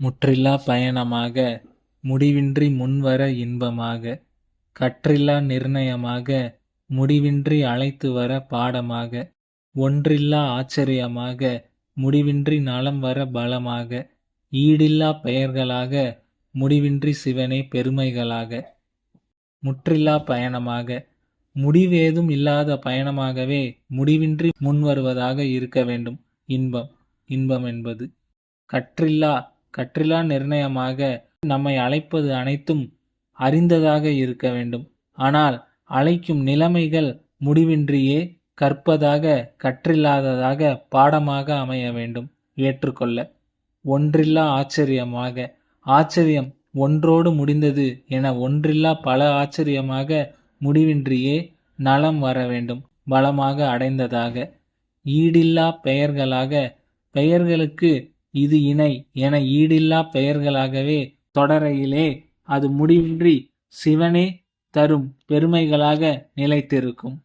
முற்றில்லா பயணமாக முடிவின்றி முன்வர இன்பமாக கற்றில்லா நிர்ணயமாக முடிவின்றி அழைத்து வர பாடமாக ஒன்றில்லா ஆச்சரியமாக முடிவின்றி நலம் வர பலமாக ஈடில்லா பெயர்களாக முடிவின்றி சிவனே பெருமைகளாக. முற்றில்லா பயணமாக முடிவேதும் இல்லாத பயணமாகவே முடிவின்றி முன்வருவதாக இருக்க வேண்டும். இன்பம் இன்பம் என்பது. கற்றில்லா கற்றிலா நிர்ணயமாக நம்மை அழைப்பது அனைத்தும் அறிந்ததாக இருக்க வேண்டும். ஆனால் அழைக்கும் நிலைமைகள் முடிவின்றியே கற்பதாக கற்றில்லாததாக பாடமாக அமைய வேண்டும். ஏற்றுக்கொள்ள. ஒன்றில்லா ஆச்சரியமாக. ஆச்சரியம் ஒன்றோடு முடிந்தது என ஒன்றில்லா பல ஆச்சரியமாக முடிவின்றியே நலம் வர வேண்டும். பலமாக அடைந்ததாக. ஈடில்லா பெயர்களாக. பெயர்களுக்கு இது இணை என ஈடில்லா பெயர்களாகவே தொடரையிலே அது முடிவின்றி சிவனே தரும் பெருமைகளாக நிலைத்திருக்கும்.